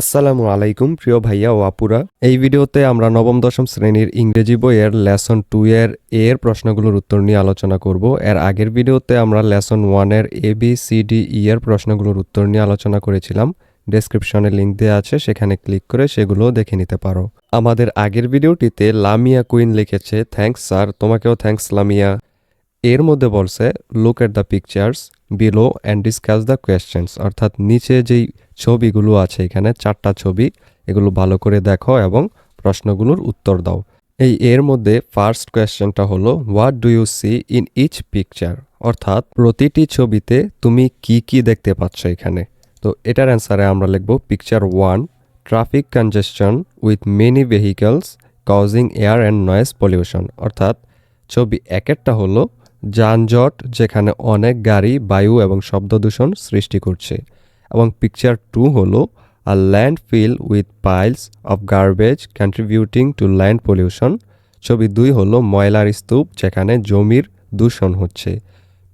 আসসালামু আলাইকুম, প্রিয় ভাইয়া ও আপুরা। এই ভিডিওতে আমরা নবম, দশম শ্রেণির ইংরেজি বইয়ের লেসন টু এর এর প্রশ্নগুলোর উত্তর নিয়ে আলোচনা করব। এর আগের ভিডিওতে আমরা লেসন ওয়ানের A, B, C, D, E এর প্রশ্নগুলোর উত্তর নিয়ে আলোচনা করেছিলাম। ডেসক্রিপশনে লিংক দেওয়া আছে, সেখানে ক্লিক করে সেগুলোও দেখে নিতে পারো। আমাদের আগের ভিডিওটিতে লামিয়া কুইন লিখেছে, থ্যাঙ্কস স্যার, তোমাকেও থ্যাঙ্কস লামিয়া। এর মধ্যে বলছে look at the pictures below and discuss the questions অর্থাৎ নিচে যেই ছবিগুলো আছে এখানে, চারটা ছবি, এগুলো ভালো করে দেখো এবং প্রশ্নগুলোর উত্তর দাও। এই এর মধ্যে ফার্স্ট কোয়েশ্চেনটা হলো what do you see in each picture অর্থাৎ প্রতিটি ছবিতে তুমি কি কি দেখতে পাচ্ছ এখানে। তো এটার অ্যান্সারে আমরা লিখব picture one traffic congestion with many vehicles causing air and noise pollution অর্থাৎ ছবি একেরটা হলো যানজট, যেখানে অনেক গাড়ি, বায়ু এবং শব্দ দূষণ সৃষ্টি করছে। এবং পিকচার টু হলো a land fill with piles of garbage contributing to land pollution ছবি দুই হলো ময়লার স্তূপ, যেখানে জমির দূষণ হচ্ছে।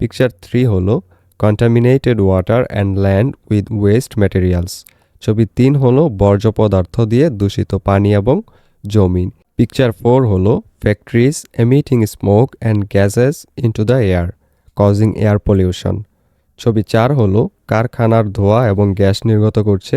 পিকচার থ্রি হলো contaminated water and land with waste materials ছবি তিন হলো বর্জ্য পদার্থ দিয়ে দূষিত পানি এবং জমিন পিকচার ফোর হলো factories emitting smoke and gases into the air causing air pollution ছবি চার হলো কারখানার ধোঁয়া এবং গ্যাস নির্গত করছে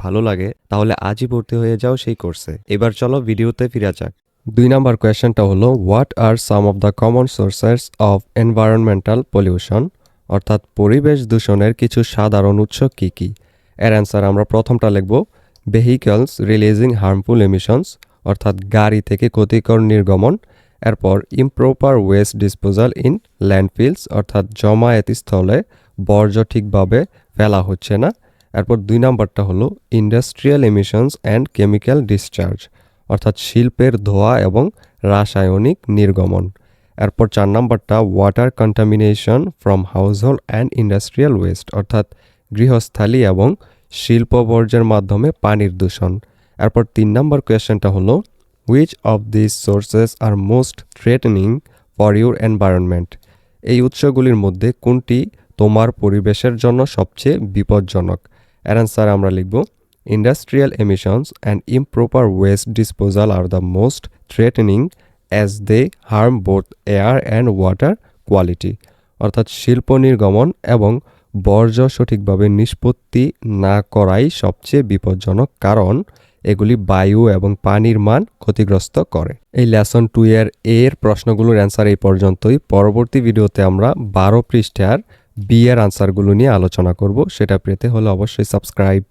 ভালো লাগে, তাহলে আজই ভর্তি হয়ে যাও সেই কোর্সে। এবার চলো ভিডিওতে ফিরে যাক। দুই নাম্বার কোয়েশ্চেনটা হলো what are some of the common sources of environmental pollution অর্থাৎ পরিবেশ দূষণের কিছু সাধারণ উৎস কি কি? এর অ্যান্সার আমরা প্রথমটা লিখব ভেহিকলস রিলিজিং হার্মফুল এমিশনস অর্থাৎ গাড়ি থেকে ক্ষতিকর নির্গমন, এরপর improper waste disposal in landfields অর্থাৎ জমায়েত স্থলে বর্জ্য ঠিকভাবে ফেলা হচ্ছে না এরপর দুই নাম্বারটা হলো industrial emissions and chemical discharge অর্থাৎ শিল্পের ধোঁয়া এবং রাসায়নিক নির্গমন। এরপর চার নাম্বারটা water contamination from household and industrial waste অর্থাৎ গৃহস্থালী এবং শিল্প বর্জ্যের মাধ্যমে পানির দূষণ। এরপর তিন নম্বর কোয়েশ্চেনটা হলো which of this sources are most threatening for your environment এই উৎসগুলির মধ্যে কোনটি তোমার পরিবেশের জন্য সবচেয়ে বিপজ্জনক? এর অ্যান্সার আমরা লিখব industrial emissions and improper waste disposal are the most threatening as they harm both air and water quality অর্থাৎ শিল্প নির্গমন এবং বর্জ্য সঠিকভাবে নিষ্পত্তি না করাই সবচেয়ে বিপজ্জনক কারণ এগুলি বায়ু এবং পানির মান ক্ষতিগ্রস্ত করে। এই লেসন টু এর এর প্রশ্নগুলোর অ্যান্সার এই পর্যন্তই। পরবর্তী ভিডিওতে আমরা বারো পৃষ্ঠার বি এর আনসারগুলো নিয়ে আলোচনা করব সেটা পেতে হলে অবশ্যই সাবস্ক্রাইব